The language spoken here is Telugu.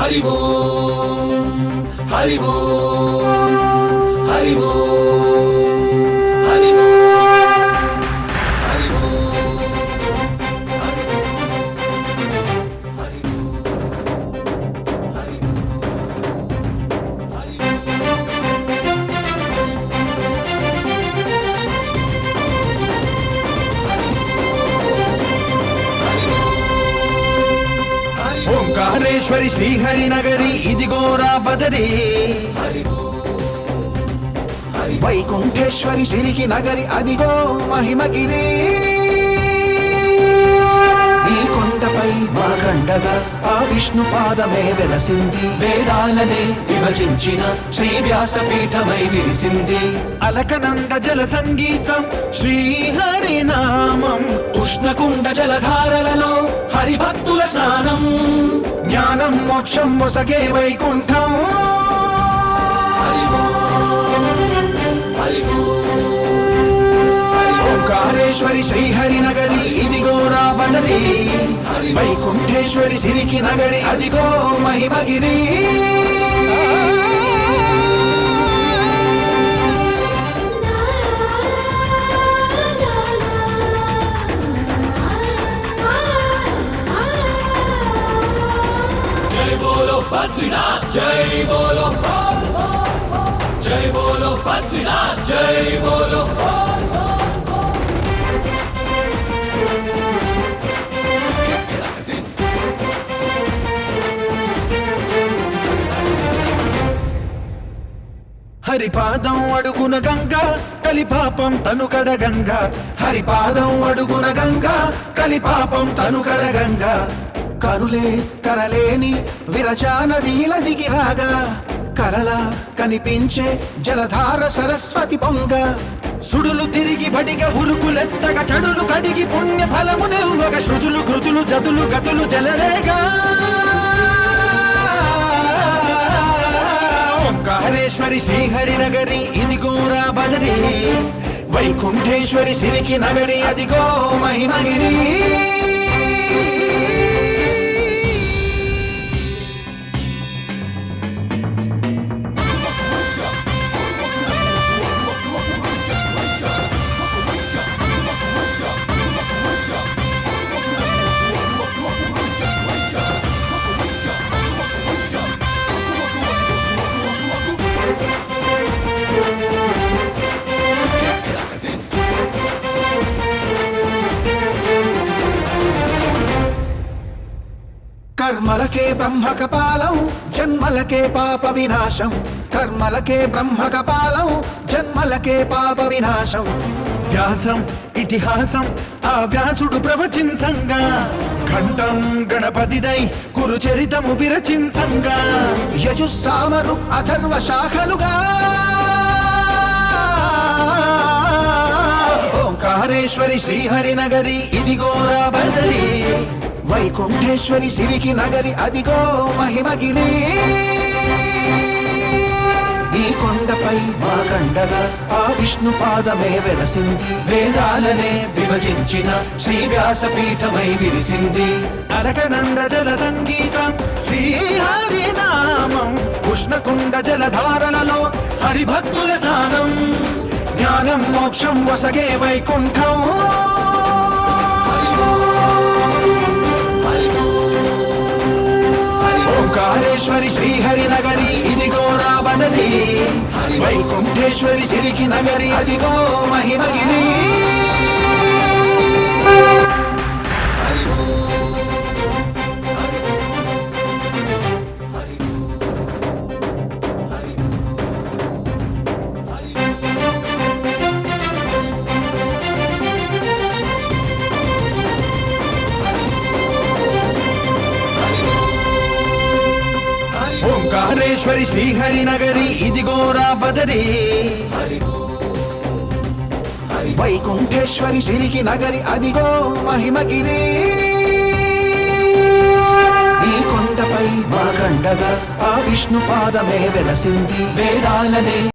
ஹரிவோம் ஹரிவோம் ஹரிவோம் ఓంకారేశ్వరి శ్రీహరి నగరి ఇది గోరా బదరి. వైకుంఠేశ్వరి సిరికి నగరి అదిగో మహిమగిరి. మాగండగా ఆ విష్ణు పాదమే వెలసింది. వేదాలనే విభజించిన శ్రీ వ్యాసపీఠమై విరిసింది. అలకనంద జల సంగీతం శ్రీహరి నామం. ఉష్ణకుండ జలధారలలో హరిభక్తుల స్నానం. జ్ఞానం మోక్షం మొసగే వైకుంఠం. ఓంకారేశ్వరి శ్రీహరి తాండవి వైకుంఠేశ్వరి సిరికి నగరి అదిగో మహిమగిరి Patrinath, Jai Bolo, Jai Bolo, Patrinath, Jai Bolo. హరిపాదం అడుగున గంగా కలిపాపం తనుకడ గంగా హరిపాదం అడుగున గంగా కలిపాపం తనుకడ గంగా కరులే కరలేని విరచానదీల దిగిరాగా. కరల కనిపించే జలధార సరస్వతి పొంగ. సుడులు తిరిగి బడిగ ఉరుకులెత్తగ చడులు కడిగి పుణ్య ఫలమునివ్వగ శృతులు కృతులు జతులు గతులు జలరేగా. ఓంకారేశ్వరి శ్రీహరి నగరి ఇదిగోరా బదరి వైకుంఠేశ్వరి సిరికి నగరి అదిగో మహిమగిరి. కర్మలకే బ్రహ్మ కపాలం జన్మలకే పాప వినాశం. కర్మలకే బ్రహ్మ కపాలం జన్మలకే పాప వినాశం. వ్యాసం ఇతిహాసం ఆ వ్యాసుడు ప్రవచించంగా. ఖండం గణపతిదై కురు చరితము విరచించంగా. యజుస్సామరు అథర్వ శాఖలుగా. వైకుంఠేశ్వరి శ్రీహరి నగరి ఇదిగోరా బదరి వైకుంఠేశ్వరి సిరికి నగరి అదిగో మహిమగిరి. ఈ కొండపై మాగండగా ఆ విష్ణు పాదమే వెలసింది. వేదాలనే విభజించిన శ్రీ వ్యాసపీఠమై విరిసింది. అరకనంద జల సంగీతం శ్రీహరి నామం ఉష్ణకుండ జలధారలలో హరిభక్తుల సానం. జ్ఞానం మోక్షం వసగే వైకుంఠం. ఓంకారేశ్వరి శ్రీహరి నగరి ఇదిగో రాబడని వైకుంఠేశ్వరి సిరికి నగరి అదిగో మహిమగిరి. మహేశ్వరి శ్రీహరి నగరి ఇది గోరా బదరి వైకుంఠేశ్వరి సిరికి నగరి అదిగో మహిమగిరి. ఈ కొండపై మా కండగా ఆ విష్ణు పాదమే వెలసింది వేదాలనే